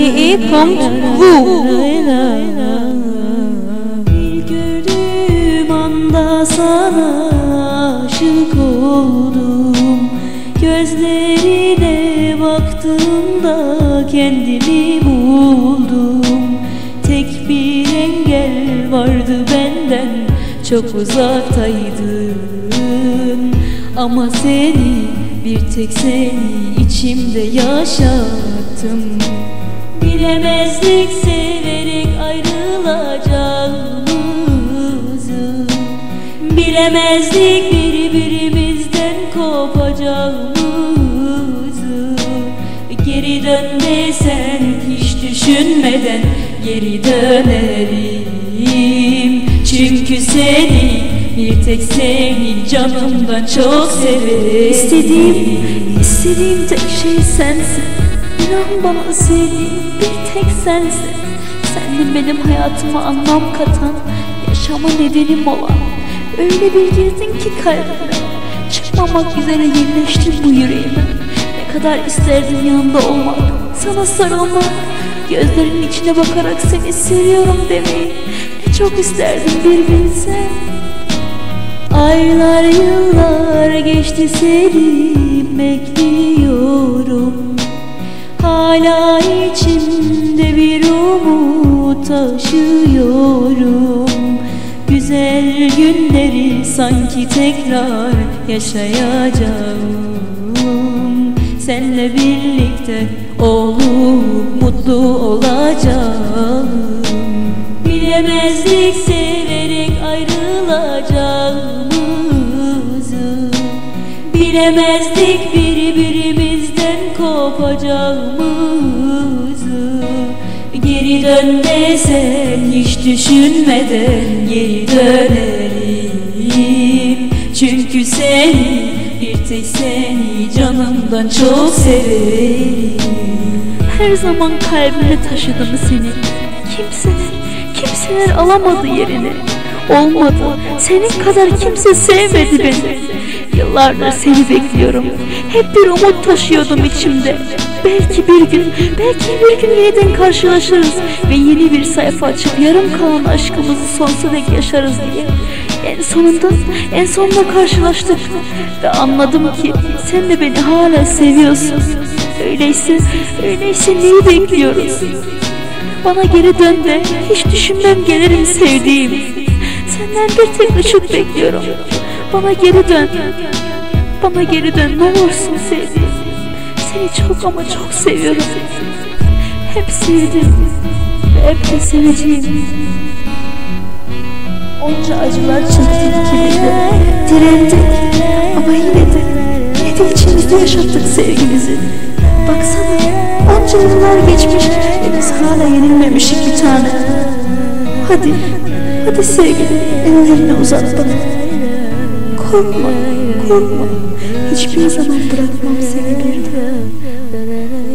www.xlilox.de.wu Bir gördüğüm anda sana aşık oldum. Gözlerine baktığımda kendimi buldum. Tek bir engel vardı benden çok uzaktaydın. Ama seni bir tek seni içimde yaşattım. Bilemezdik severek Bilemezdik birbirimizden kopacağımızı Geri dön desen hiç düşünmeden geri dönerim. Çünkü seni bir tek seni canımdan çok severim. İstediğim, istediğim tek şey sensin. İnan bana sevdiğim bir tek sensin. Sendin benim hayatıma anlam katan Yaşama nedenim olan Öyle bir girdin ki kalbime Çıkmamak üzere yerleştin bu yüreğime. Ne kadar isterdim yanında olmak Sana sarılmak. Gözlerinin içine bakarak seni seviyorum demeyi. Ne çok isterdim bir bilsen. Aylar yıllar geçti seni bekliyorum. Hala içimde bir umut taşıyorum Güzel günleri sanki tekrar yaşayacağım. Senle birlikte olup mutlu olacağım. Bilemezdik severek ayrılacağımızı Bilemezdik birbirimizden kopacağımızı Geri dön desen hiç düşünmeden geri dönerim. Çünkü seni bir tek seni canımdan çok severim. Her zaman kalbime taşıdım seni. Kimseler, kimseler alamadı yerini. Olmadı, senin kadar kimse sevmedi beni. Yıllardır seni bekliyorum. Hep bir umut taşıyordum içimde Belki bir gün, belki bir gün yeniden karşılaşırız Ve yeni bir sayfa açıp yarım kalan aşkımızı sonsuza dek yaşarız diye. En sonunda, en sonunda karşılaştık Ve anladım ki sen de beni hala seviyorsun. Öyleyse, öyleyse neyi bekliyoruz? Bana geri dön de hiç düşünmem gelirim sevdiğim? Senden bir tek ışık bekliyorum. Bana geri dön. Bana geri dön ne olursun sevdiğim Seni çok ama çok seviyorum. Hep sevdim. Ve hep de seveceğim. Onca acılar çektik ikimiz de Direndik. Ama yine de Yine de içimizde yaşattık sevgimizi. Baksana Onca yıllar geçmiş. Ve biz hala yenilmemişik bir tane. Hadi Hadi sevgilim ellerini uzat bana Korkma, korkma. Hiçbir zaman bırakmam seni bir daha.